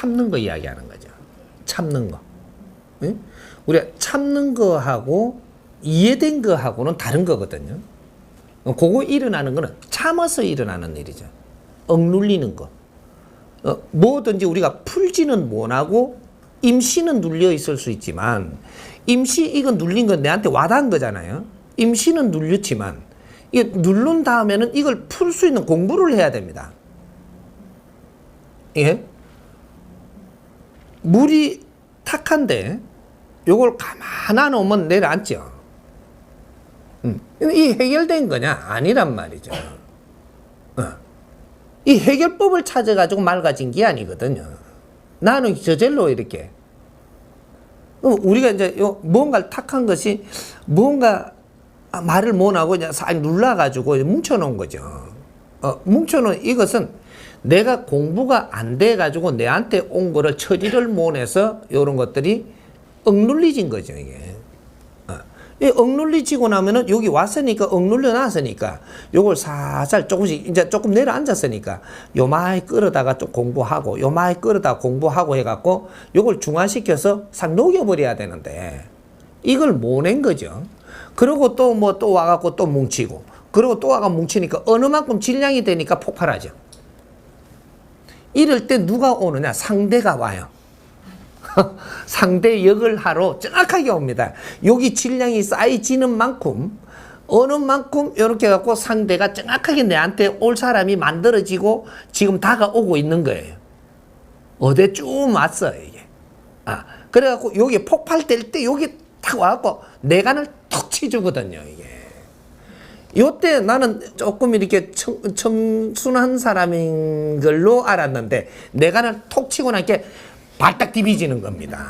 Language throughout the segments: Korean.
참는 거 이야기하는 거죠. 참는 거. 응? 우리가 참는 거하고 이해된 거하고는 다른 거거든요. 어, 그거 일어나는 거는 참아서 일어나는 일이죠. 억눌리는 거. 어, 뭐든지 우리가 풀지는 못하고 임시는 눌려 있을 수 있지만 임시 이거 눌린 건 내한테 와닿은 거잖아요. 임시는 눌렸지만 이게 누른 다음에는 이걸 풀 수 있는 공부를 해야 됩니다. 예? 물이 탁한데 요걸 가만히 놓으면 내려앉죠. 음. 이 해결된 거냐? 아니란 말이죠. 어. 이 해결법을 찾아가지고 맑아진 게 아니거든요. 나는 저절로 이렇게. 우리가 이제 요 뭔가를 탁한 것이 뭔가 아, 말을 못하고 그냥 싹 눌러가지고 뭉쳐놓은 거죠. 어, 뭉쳐놓은 이것은 내가 공부가 안 돼 가지고 내한테 온 거를 처리를 못해서 이런 것들이 억눌리진 거죠, 이게. 어. 이 억눌리지고 나면은 여기 왔으니까 억눌려 놨으니까 요걸 살살 조금씩 이제 조금 내려앉았으니까 요마이 끌어다가 좀 공부하고 요마이 끌어다가 공부하고 해갖고 요걸 중화시켜서 싹 녹여버려야 되는데 이걸 못 낸 거죠. 그리고 또 뭐 또 와갖고 또 뭉치고 그리고 또 와가 뭉치니까 어느 만큼 질량이 되니까 폭발하죠. 이럴 때 누가 오느냐? 상대가 와요. 상대 역을 하러 정확하게 옵니다. 여기 질량이 쌓이지는 만큼 어느 만큼 이렇게 갖고 상대가 정확하게 내한테 올 사람이 만들어지고 지금 다가오고 있는 거예요. 어디 쭉 왔어요 이게. 아 그래갖고 여기 폭발될 때 여기 탁 와갖고 내간을 톡 치주거든요 이게. 요때 나는 조금 이렇게 청, 청순한 사람인 걸로 알았는데 내간을 톡 치고 나니까 발딱 디비지는 겁니다.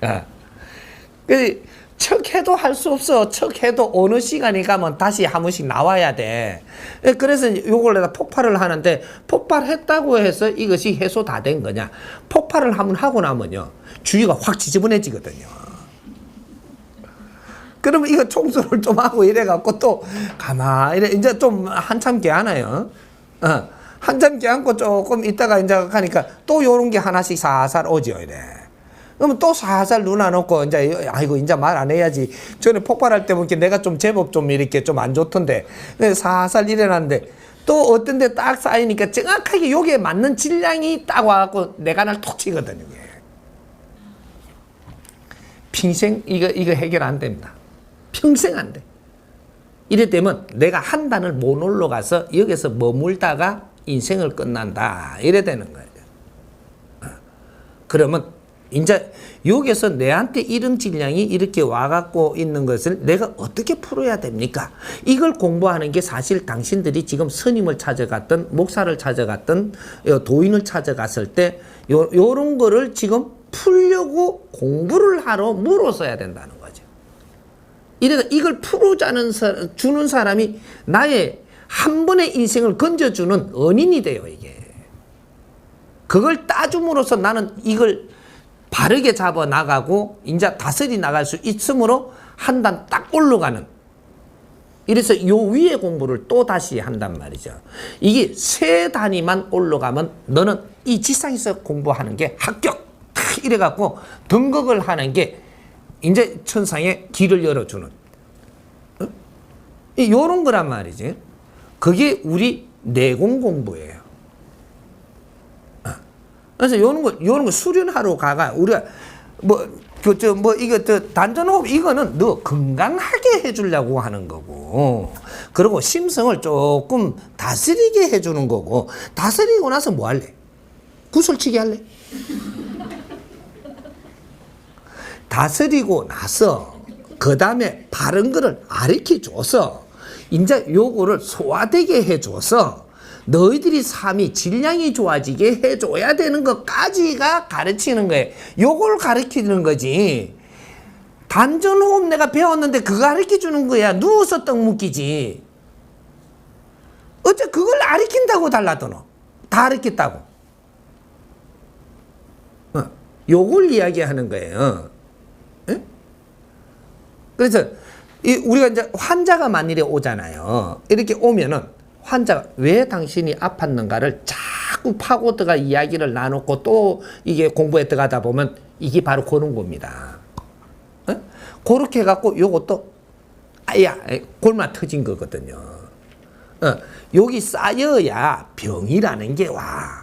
아. 그 척해도 할 수 없어. 척해도 어느 시간이 가면 다시 한 번씩 나와야 돼. 예, 그래서 요걸 내가 폭발을 하는데 폭발했다고 해서 이것이 해소 다 된 거냐? 폭발을 한번 하고 나면요. 주위가 확 지저분해지거든요. 그러면 이거 청소를 좀 하고 이래갖고 또 가만 이래 이제 좀 한참 개하나요? 어. 한참 개안고 조금 있다가 이제 가니까 또 요런 게 하나씩 살살 오죠 이래. 그러면 또 살살 눈 안 놓고 이제 아이고 이제 말 안 해야지. 전에 폭발할 때 보니까 내가 좀 제법 좀 이렇게 좀 안 좋던데 근데 살살 일어났는데 또 어떤 데 딱 쌓이니까 정확하게 요게 맞는 질량이 딱 와갖고 내가 날 톡 치거든요. 이게. 평생 이거 이거 해결 안 됩니다. 평생 안 돼. 이래 되면 내가 한 단을 못 올라가서 여기서 머물다가 인생을 끝난다. 이래 되는 거예요. 어. 그러면 이제 여기서 내한테 이런 질량이 이렇게 와갖고 있는 것을 내가 어떻게 풀어야 됩니까? 이걸 공부하는 게 사실 당신들이 지금 스님을 찾아갔던 목사를 찾아갔던 어, 도인을 찾아갔을 때 요, 요런 거를 지금 풀려고 공부를 하러 물어서야 된다는 거죠. 이래서 이걸 풀어자는 사, 주는 사람이 나의 한 번의 인생을 건져주는 은인이 돼요, 이게. 그걸 따줌으로써 나는 이걸 바르게 잡아 나가고, 이제 다스리 나갈 수 있으므로 한 단 딱 올라가는. 이래서 요 위에 공부를 또 다시 한단 말이죠. 이게 세 단위만 올라가면 너는 이 지상에서 공부하는 게 합격! 탁 이래갖고 등극을 하는 게 이제 천상에 길을 열어주는. 어? 이 요런 거란 말이지. 그게 우리 내공 공부예요. 어. 그래서 요런 거, 요런 거 수련하러 가가 우리가 뭐, 그, 저, 뭐, 이거, 저, 단전호흡, 이거는 너 건강하게 해주려고 하는 거고, 그리고 심성을 조금 다스리게 해주는 거고, 다스리고 나서 뭐 할래? 구슬치기 할래? 다스리고 나서, 그 다음에 바른 거를 가르쳐 줘서, 이제 요거를 소화되게 해줘서 너희들이 삶이 질량이 좋아지게 해줘야 되는 것까지가 가르치는 거예요. 요걸 가르치는 거지. 단전호흡 내가 배웠는데 그거 가르쳐 주는 거야. 누워서 떡 묶이지. 어째 그걸 가르친다고 달라더노. 다 가르쳤다고. 어, 요걸 이야기하는 거예요. 응? 그래서 이 우리가 이제 환자가 만일에 오잖아요. 이렇게 오면은 환자가 왜 당신이 아팠는가를 자꾸 파고 들어가 이야기를 나누고 또 이게 공부에 들어가다 보면 이게 바로 그런 겁니다. 어? 그렇게 해갖고 요것도 아야 골마 터진 거거든요. 어, 여기 쌓여야 병이라는 게 와.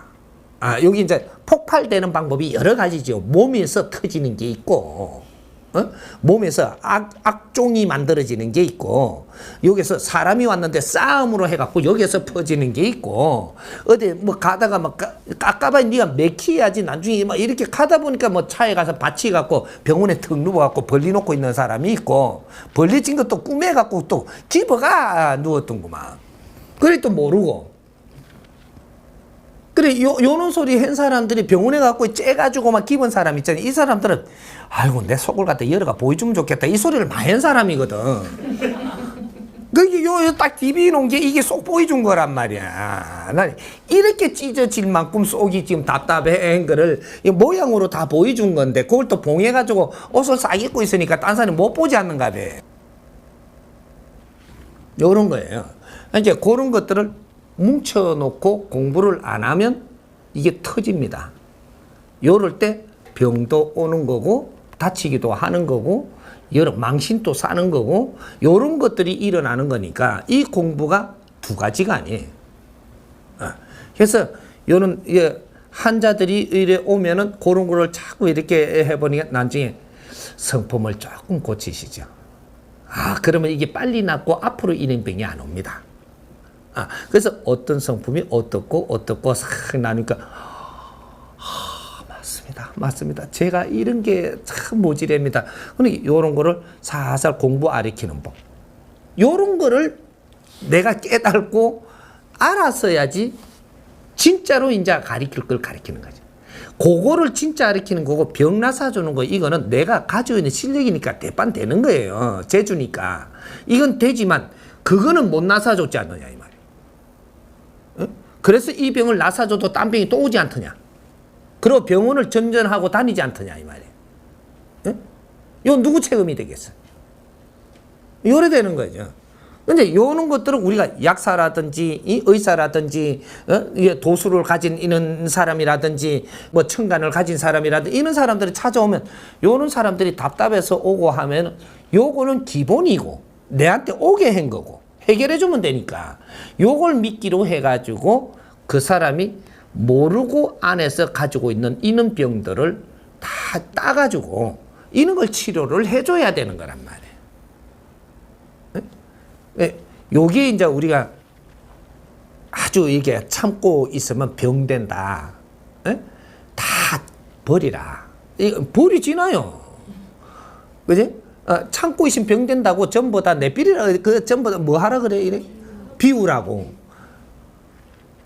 아, 여기 이제 폭발되는 방법이 여러 가지죠. 몸에서 터지는 게 있고, 어? 몸에서 악, 악종이 만들어지는 게 있고, 여기서 사람이 왔는데 싸움으로 해갖고 여기서 퍼지는 게 있고, 어디 뭐 가다가 막 까- 깝깝하니 네가 맥히야지 나중에 막 이렇게 가다 보니까 뭐 차에 가서 받치 갖고 병원에 턱 누워갖고 벌리 놓고 있는 사람이 있고, 벌리진 것도 꿈에 갖고 또 집어가 누웠던구만. 그래 또 모르고. 그래 요 요런 소리 한 사람들이 병원에 갖고 째가지고 막 기본 사람 있잖아요. 이 사람들은 아이고 내 속을 갖다 열어가 보여주면 좋겠다. 이 소리를 많이 한 사람이거든. 그게 요딱 DB 놓은 게 이게 속 보여준 거란 말이야. 난 이렇게 찢어질 만큼 속이 지금 답답한 거를 이 모양으로 다 보여준 건데 그걸 또 봉해가지고 옷을 싹 입고 있으니까 딴 사람이 못 보지 않는가 봐. 요런 거예요. 이제 그런 것들을 뭉쳐놓고 공부를 안 하면 이게 터집니다. 요럴 때 병도 오는 거고 다치기도 하는 거고 여러 망신도 사는 거고 요런 것들이 일어나는 거니까 이 공부가 두 가지가 아니에요. 어. 그래서 예, 환자들이 이래 오면은 그런 거를 자꾸 이렇게 해보니까 나중에 성품을 조금 고치시죠. 아, 그러면 이게 빨리 낫고 앞으로 이런 병이 안 옵니다. 아, 그래서 어떤 성품이 어떻고 어떻고 싹 나니까 아, 맞습니다. 맞습니다. 제가 이런 게 참 모질합니다. 그러니까 요런 거를 살살 공부 아리키는 법. 요런 거를 내가 깨달고 알았어야지 진짜로 이제 가리킬 걸 가리키는 거지. 그거를 진짜 가리키는 거고 병 나사 주는 거 이거는 내가 가지고 있는 실력이니까 대판 되는 거예요. 재주니까. 이건 되지만 그거는 못 나사 줬지 않느냐? 그래서 이 병을 나사 줘도 딴 병이 또 오지 않더냐. 그리고 병원을 전전하고 다니지 않더냐 이 말이야. 어? 이거 누구 책임이 되겠어? 요래 되는 거죠. 근데 요런 것들은 우리가 약사라든지 이 의사라든지 어? 도수를 가진 이런 사람이라든지 뭐 청간을 가진 사람이라든지 이런 사람들이 찾아오면 요런 사람들이 답답해서 오고 하면 요거는 기본이고 내한테 오게 한 거고 해결해 주면 되니까 요걸 믿기로 해 가지고 그 사람이 모르고 안에서 가지고 있는 이런 병들을 다 따가지고 이런 걸 치료를 해줘야 되는 거란 말이에요. 예, 요게 이제 우리가 아주 이게 참고 있으면 병된다. 예? 다 버리라. 이 버리지나요. 그지? 어, 참고 있으면 병된다고 전부 다 내비리라 그 전부 다 뭐 하라 그래 이래 비우라고.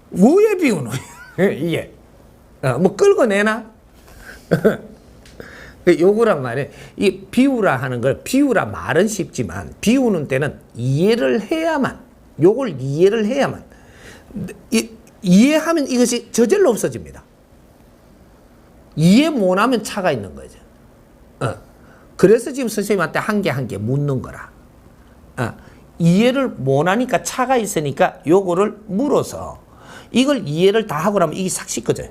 뭐에 비우노 이게 어, 뭐 끌고 내나? 그 요거란 말이에요. 이 비우라 하는 걸 비우라 말은 쉽지만 비우는 때는 이해를 해야만 요걸 이해를 해야만 이, 이해하면 이것이 저절로 없어집니다. 이해 못하면 차가 있는 거죠. 어. 그래서 지금 선생님한테 한 개 한 개 묻는 거라. 어. 이해를 못하니까 차가 있으니까 요거를 물어서 이걸 이해를 다 하고 나면 이게 싹 씻겨져요.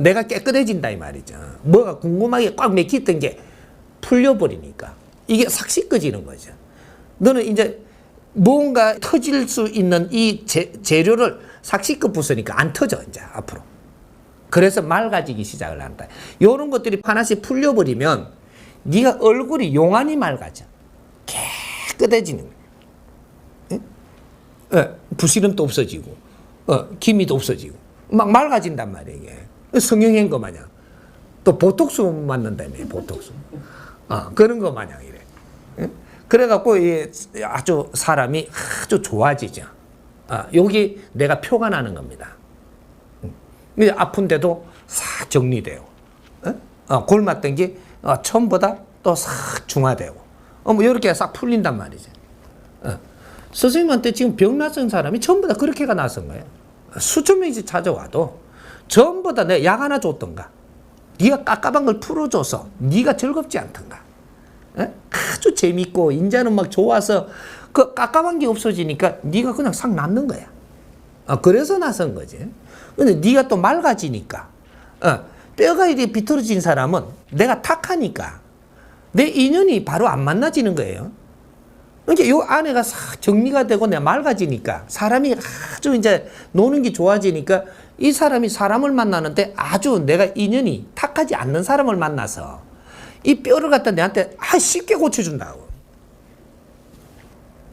내가 깨끗해진다 이 말이죠. 뭐가 궁금하게 꽉 맥혔던 게 풀려버리니까 이게 싹 씻겨지는 거죠. 너는 이제 뭔가 터질 수 있는 이 재, 재료를 싹 씻겨 부수니까 안 터져 이제 앞으로. 그래서 맑아지기 시작을 한다. 이런 것들이 하나씩 풀려버리면 네가 얼굴이 용안이 맑아져. 깨끗해지는 거야. 예? 예, 부시름도 없어지고, 어, 기미도 없어지고, 막 맑아진단 말이야, 이게. 성형한 거 마냥. 또 보톡스 맞는다며, 보톡스. 아, 그런 거 마냥 이래. 예? 그래갖고, 이 아주 사람이 아주 좋아지죠. 아, 여기 내가 표가 나는 겁니다. 아픈데도 싹 정리돼요. 어? 어, 골 맞던 게 어, 처음보다 또 싹 중화되고, 어, 뭐 이렇게 싹 풀린단 말이죠. 어. 선생님한테 지금 병 났은 사람이 전부 다 그렇게가 났은 거예요. 수천 명이 찾아와도 전부 다 내 약 하나 줬던가, 네가 깝깝한 걸 풀어줘서 네가 즐겁지 않던가, 에? 아주 재밌고 인자는 막 좋아서 그 깝깝한 게 없어지니까 네가 그냥 싹 낫는 거야. 아, 그래서 나선 거지. 근데 네가 또 맑아지니까, 어, 뼈가 이렇게 비틀어진 사람은 내가 탁하니까 내 인연이 바로 안 만나지는 거예요. 그러니까 요 안에가 싹 정리가 되고 내가 맑아지니까 사람이 아주 이제 노는 게 좋아지니까 이 사람이 사람을 만나는데 아주 내가 인연이 탁하지 않는 사람을 만나서 이 뼈를 갖다 내한테 아 쉽게 고쳐준다고.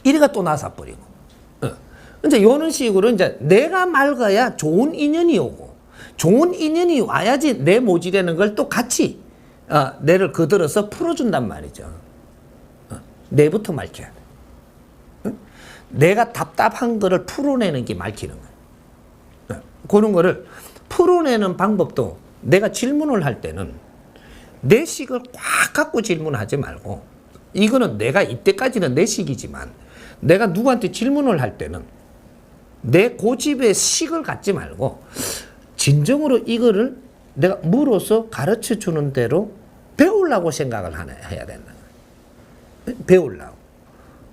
이래가 또 나서 버리고. 어. 이제 요런 식으로 이제 내가 맑아야 좋은 인연이 오고 좋은 인연이 와야지 내 모질라는 걸 또 같이 어, 내를 거들어서 풀어준단 말이죠. 어. 내부터 맑혀야 돼. 어? 내가 답답한 거를 풀어내는 게 맑히는 거야. 어. 그런 거를 풀어내는 방법도 내가 질문을 할 때는 내 식을 꽉 갖고 질문하지 말고 이거는 내가 이때까지는 내 식이지만 내가 누구한테 질문을 할 때는 내 고집의 식을 갖지 말고 진정으로 이거를 내가 물어서 가르쳐 주는 대로 배우려고 생각을 하나, 해야 된다. 배우려고.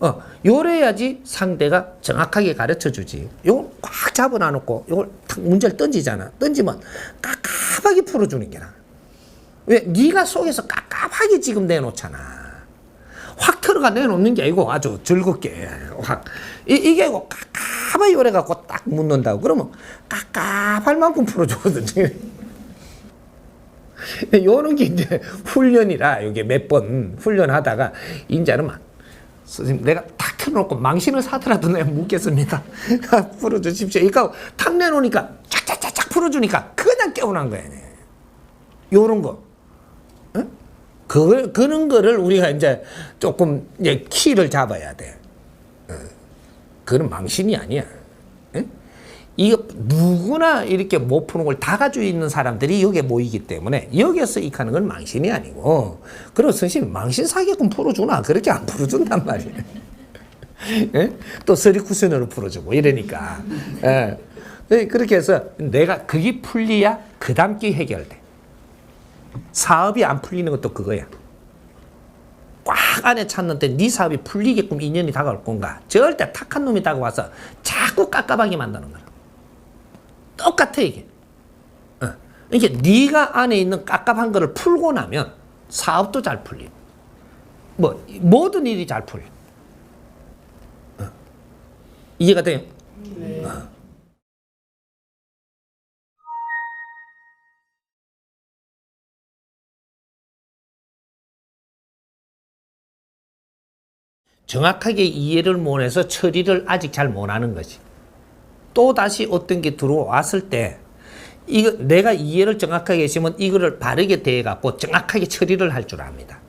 어, 요래야지 상대가 정확하게 가르쳐 주지. 요걸 꽉 잡아놔 놓고 요걸 탁 문제를 던지잖아. 던지면 깝깝하게 풀어주는 게 나아. 왜? 네가 속에서 깝깝하게 지금 내놓잖아. 확 들어가 내놓는 게 아니고 아주 즐겁게 확 이, 이게 고 깝깝하게 오래 갖고 딱 묻는다고 그러면 깝깝할 만큼 풀어주거든요. 요런 게 이제 훈련이라 이게 몇 번 훈련하다가 이제는 막 선생님 내가 탁 켜놓고 망신을 사더라도 내가 묻겠습니다. 풀어주십시오. 이거 탁 내놓으니까 착착착착 풀어주니까 그냥 깨어난 거야. 요런 거. 응? 그, 그런 거를 우리가 이제 조금 이제 키를 잡아야 돼. 어. 그건 망신이 아니야. 응? 이거 누구나 이렇게 못 푸는 걸 다 가지고 있는 사람들이 여기에 모이기 때문에 여기에서 익하는 건 망신이 아니고 그럼 선생님 망신 사기꾼 풀어주나 그렇게 안 풀어준단 말이에요. 예? 또 서리쿠션으로 풀어주고 이러니까 예. 예, 그렇게 해서 내가 그게 풀리야 그 다음 게 해결돼. 사업이 안 풀리는 것도 그거야. 꽉 안에 찾는데 네 사업이 풀리게끔 인연이 다가올 건가? 절대 탁한 놈이 다가와서 자꾸 깝깝하게 만드는 거야. 똑같아 이게. 어. 이게 네가 안에 있는 깝깝한 거를 풀고 나면 사업도 잘 풀리고 뭐 모든 일이 잘 풀려. 어. 이해가 돼요? 어. 정확하게 이해를 못해서 처리를 아직 잘 못하는 거지. 또 다시 어떤 게 들어왔을 때 이거 내가 이해를 정확하게 했으면 이거를 바르게 대해 갖고 정확하게 처리를 할 줄 압니다.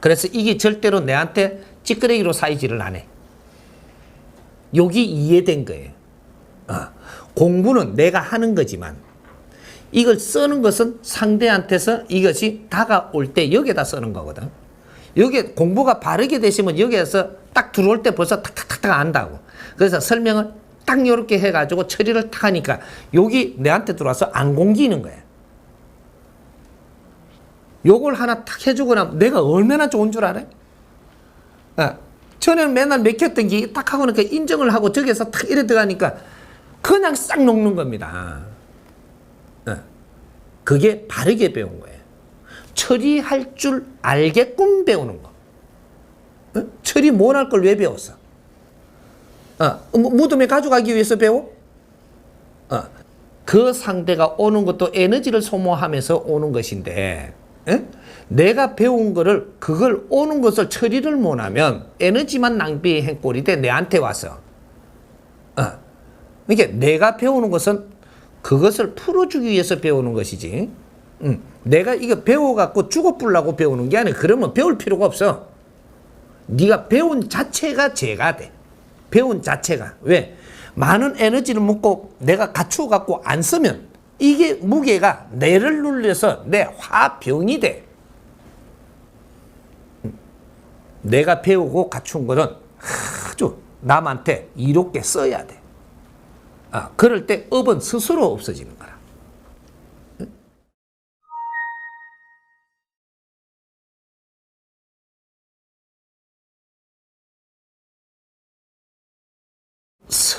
그래서 이게 절대로 내한테 찌끄레기로 사이지를 안 해. 여기 이해된 거예요. 어, 공부는 내가 하는 거지만 이걸 쓰는 것은 상대한테서 이것이 다가올 때 여기에다 쓰는 거거든. 여기 공부가 바르게 되시면 여기에서 딱 들어올 때 벌써 탁탁탁탁 안다고. 그래서 설명을 딱 이렇게 해가지고 처리를 탁 하니까 여기 내한테 들어와서 안 공기는 거야. 요걸 하나 탁 해주고 나면 내가 얼마나 좋은 줄 알아? 어, 전에는 맨날 맥혔던 게 딱 하고 나니까 인정을 하고 저기서 탁 이래 들어가니까 그냥 싹 녹는 겁니다. 어, 그게 바르게 배운 거예요. 처리할 줄 알게끔 배우는 거. 어? 처리 못할 걸 왜 배웠어? 어, 무덤에 가져가기 위해서 배워? 어, 그 상대가 오는 것도 에너지를 소모하면서 오는 것인데, 에? 내가 배운 거를, 그걸 오는 것을 처리를 못하면 에너지만 낭비한 꼴이 돼, 내한테 와서. 어. 그러니까 내가 배우는 것은 그것을 풀어주기 위해서 배우는 것이지. 응. 내가 이거 배워갖고 죽어불라고 배우는 게 아니라 그러면 배울 필요가 없어. 네가 배운 자체가 죄가 돼. 배운 자체가. 왜? 많은 에너지를 먹고 내가 갖추어 갖고 안 쓰면 이게 무게가 뇌를 눌려서 내 화병이 돼. 내가 배우고 갖춘 거는 아주 남한테 이롭게 써야 돼. 아, 그럴 때 업은 스스로 없어지는 거야.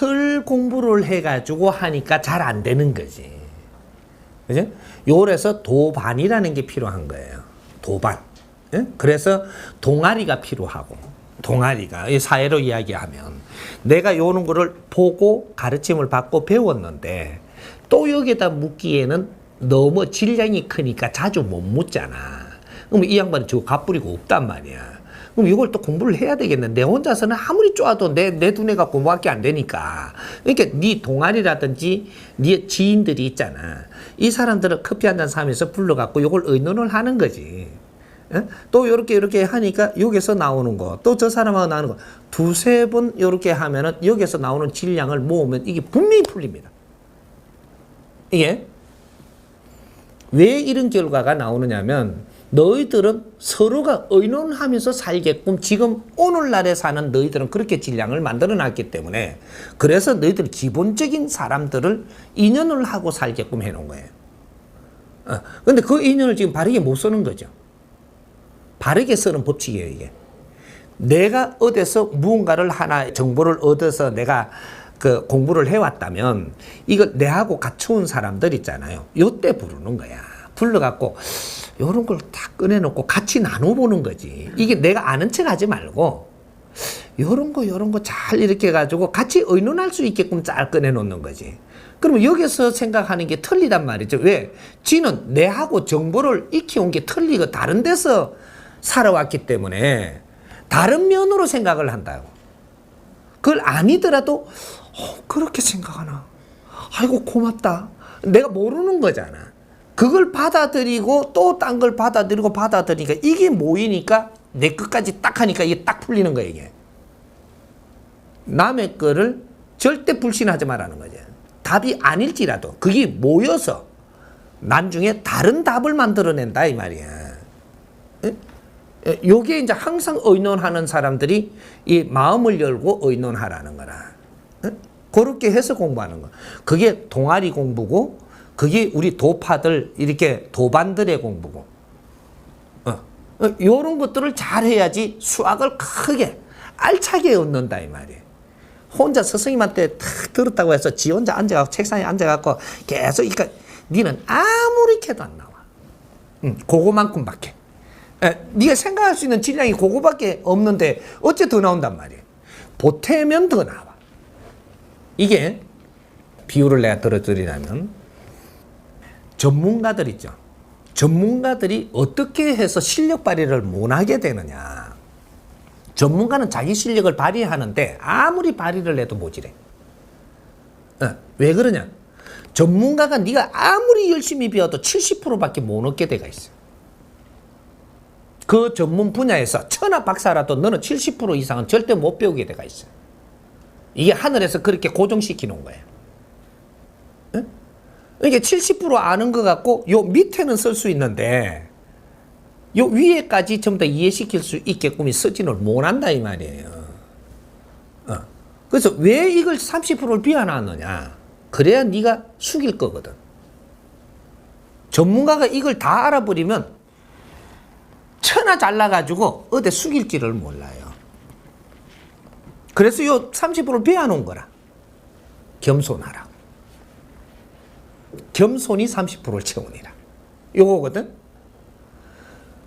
틀 공부를 해가지고 하니까 잘 안 되는 거지. 그죠? 요래서 도반이라는 게 필요한 거예요. 도반. 예? 그래서 동아리가 필요하고, 동아리가, 이 사회로 이야기하면, 내가 요런 거를 보고 가르침을 받고 배웠는데, 또 여기에다 묻기에는 너무 질량이 크니까 자주 못 묻잖아. 그럼 이 양반은 저거 갚부리고 없단 말이야. 그럼 이걸 또 공부를 해야 되겠는데 혼자서는 아무리 쪼아도 내, 내 두뇌 갖고 뭐밖에 안 되니까. 그러니까 네 동아리라든지 네 지인들이 있잖아. 이 사람들은 커피 한 잔 사면서 불러갖고 이걸 의논을 하는 거지. 예? 또 요렇게 요렇게 하니까 여기서 나오는 거, 또 저 사람하고 나오는 거, 두세 번 요렇게 하면은 여기서 나오는 질량을 모으면 이게 분명히 풀립니다. 이게 왜 이런 결과가 나오느냐면 너희들은 서로가 의논하면서 살게끔 지금 오늘날에 사는 너희들은 그렇게 질량을 만들어 놨기 때문에 그래서 너희들 기본적인 사람들을 인연을 하고 살게끔 해 놓은 거예요. 어, 근데 그 인연을 지금 바르게 못 쓰는 거죠. 바르게 쓰는 법칙이에요, 이게. 내가 어디서 무언가를 하나 정보를 얻어서 내가 그 공부를 해왔다면 이걸 내하고 갖춰온 사람들 있잖아요. 요때 부르는 거야. 불러갖고 요런 걸다 꺼내놓고 같이 나눠보는 거지. 이게 내가 아는 척 하지 말고 요런 거 요런 거 잘 이렇게 해가지고 같이 의논할 수 있게끔 잘 꺼내놓는 거지. 그러면 여기서 생각하는 게 틀리단 말이죠. 왜? 지는 내하고 정보를 익혀온 게 틀리고 다른 데서 살아왔기 때문에 다른 면으로 생각을 한다고. 그걸 아니더라도 어, 그렇게 생각하나. 아이고 고맙다. 내가 모르는 거잖아. 그걸 받아들이고 또 딴 걸 받아들이고 받아들이니까 이게 모이니까 내 끝까지 딱 하니까 이게 딱 풀리는 거야 이게. 남의 거를 절대 불신하지 말라는 거죠. 답이 아닐지라도 그게 모여서 난중에 다른 답을 만들어낸다 이 말이야. 요게 이제 항상 의논하는 사람들이 이 마음을 열고 의논하라는 거라. 예? 그렇게 해서 공부하는 거. 그게 동아리 공부고, 그게 우리 도파들 이렇게 도반들의 공부고. 어. 어, 요런 것들을 잘 해야지 수학을 크게 알차게 얻는다 이 말이에요. 혼자 스승님한테 탁 들었다고 해서 지 혼자 앉아갖고 책상에 앉아갖고 계속 그러니까 니는 아무리 캐도 안 나와. 응, 그거만큼밖에. 에, 네가 생각할 수 있는 질량이 그거밖에 없는데 어째 더 나온단 말이에요. 보태면 더 나와. 이게 비유를 내가 들어드리자면 전문가들 있죠. 전문가들이 어떻게 해서 실력 발휘를 못하게 되느냐. 전문가는 자기 실력을 발휘하는데 아무리 발휘를 해도 모질해. 어, 왜 그러냐? 전문가가 네가 아무리 열심히 배워도 70%밖에 못 얻게 돼가 있어. 그 전문 분야에서 천하 박사라도 너는 70% 이상은 절대 못 배우게 돼가 있어. 이게 하늘에서 그렇게 고정시켜 놓은 거예요. 응? 이게 70% 아는 것 같고 요 밑에는 쓸 수 있는데 요 위에까지 전부 다 이해시킬 수 있게끔 쓰지를 못한다 이 말이에요. 어. 그래서 왜 이걸 30%를 비워놨느냐? 그래야 네가 숙일 거거든. 전문가가 이걸 다 알아버리면 천하 잘나가지고 어디 숙일지를 몰라요. 그래서 요 30%를 비워놓은 거라. 겸손하라. 겸손이 30%를 채우니라. 요거거든.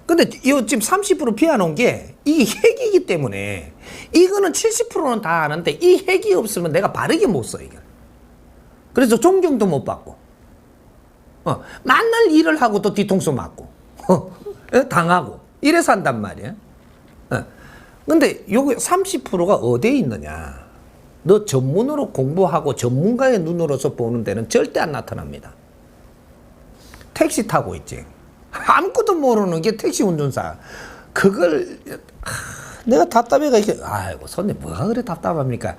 근데 이 지금 30% 비워놓은 게 이게 핵이기 때문에 이거는 70%는 다 아는데 이 핵이 없으면 내가 바르게 못 써, 이걸. 그래서 존경도 못 받고. 어, 맨날 일을 하고 또 뒤통수 맞고. 어, 당하고. 이래서 한단 말이야. 어. 근데 요게 30%가 어디에 있느냐? 너 전문으로 공부하고 전문가의 눈으로서 보는 데는 절대 안 나타납니다. 택시 타고 있지. 아무것도 모르는 게 택시 운전사. 그걸 하, 내가 답답해가 이렇게 아이고 손님 뭐가 그래 답답합니까?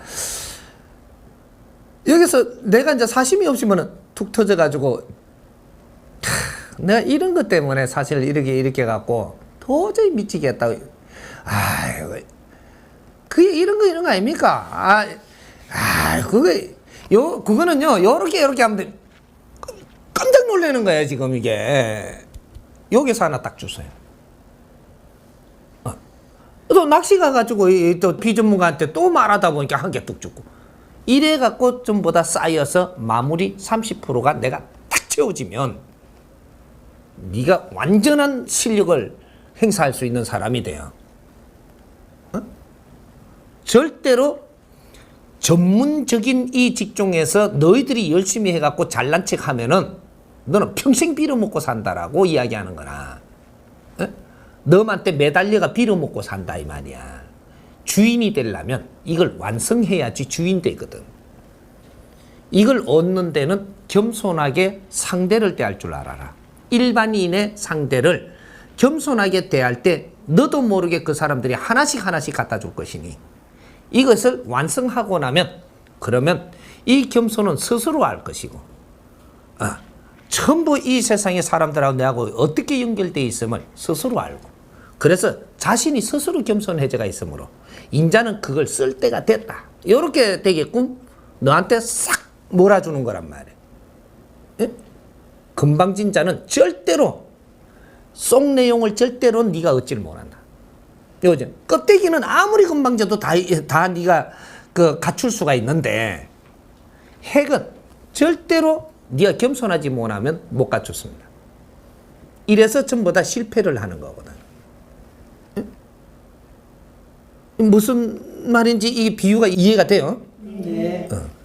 여기서 내가 이제 사심이 없으면은 툭 터져 가지고 하, 내가 이런 것 때문에 사실 이렇게 이렇게 갖고 도저히 미치겠다. 아이고 그게 이런 거 이런 거 아닙니까? 아, 아 그게 요 그거는요 요렇게 요렇게 하면 돼. 깜짝 놀라는 거야 지금 이게. 여기서 하나 딱 주세요. 어. 또 낚시 가가지고 이- 또 비전문가한테 또 말하다 보니까 한 개 뚝 주고 이래 갖고 전부 다 쌓여서 마무리 30%가 내가 탁 채워지면 네가 완전한 실력을 행사할 수 있는 사람이 돼요. 어? 절대로 전문적인 이 직종에서 너희들이 열심히 해갖고 잘난 척 하면은 너는 평생 빌어먹고 산다라고 이야기하는 거나 어? 너한테 매달려가 빌어먹고 산다 이 말이야. 주인이 되려면 이걸 완성해야지 주인 되거든. 이걸 얻는 데는 겸손하게 상대를 대할 줄 알아라. 일반인의 상대를 겸손하게 대할 때 너도 모르게 그 사람들이 하나씩 하나씩 갖다 줄 것이니 이것을 완성하고 나면 그러면 이 겸손은 스스로 알 것이고 아, 전부 이 세상의 사람들하고 내하고 어떻게 연결되어 있음을 스스로 알고 그래서 자신이 스스로 겸손해져가 있으므로 인자는 그걸 쓸 때가 됐다. 이렇게 되겠군 너한테 싹 몰아주는 거란 말이야. 예? 금방진자는 절대로 속 내용을 절대로 네가 얻지를 못한다 요즘 껍데기는 아무리 금방져도 다, 다 네가 그 갖출 수가 있는데 핵은 절대로 네가 겸손하지 못하면 못 갖췄습니다. 이래서 전부 다 실패를 하는 거거든. 응? 무슨 말인지 이 비유가 이해가 돼요? 네. 어.